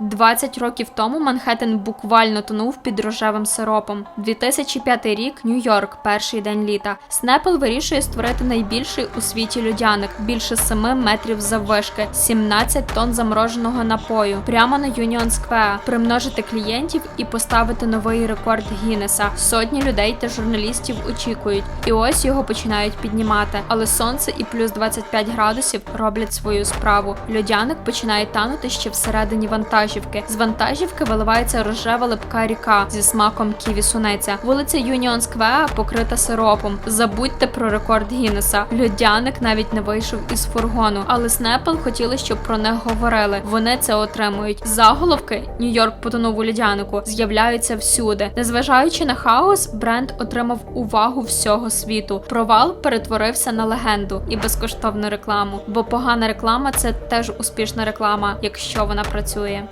20 років тому Манхеттен буквально тонув під рожевим сиропом. 2005 рік, Нью-Йорк, перший день літа. Снепл вирішує створити найбільший у світі льодяник, більше 7 метрів заввишки, 17 тонн замороженого напою, прямо на Юніон Сквеа, примножити клієнтів і поставити новий рекорд Гіннеса. Сотні людей та журналістів очікують, і ось його починають піднімати. Але сонце і плюс 25 градусів роблять свою справу. Льодяник починає танути ще всередині вантажівки. З вантажівки виливається рожева липка ріка зі смаком ківі сунеця. Вулиця Юніон Сквеа покрита сиропом. Забудьте про рекорд Гіннеса. Льодяник навіть не вийшов із фургону, але Снепл хотіли, щоб про них говорили. Вони це отримують. Заголовки Нью-Йорк потонув у льодянику з'являються всюди. Незважаючи на хаос, бренд отримав увагу всього світу. Провал перетворився на легенду і безкоштовну рекламу. Бо погана реклама це теж успішна реклама, якщо вона працює.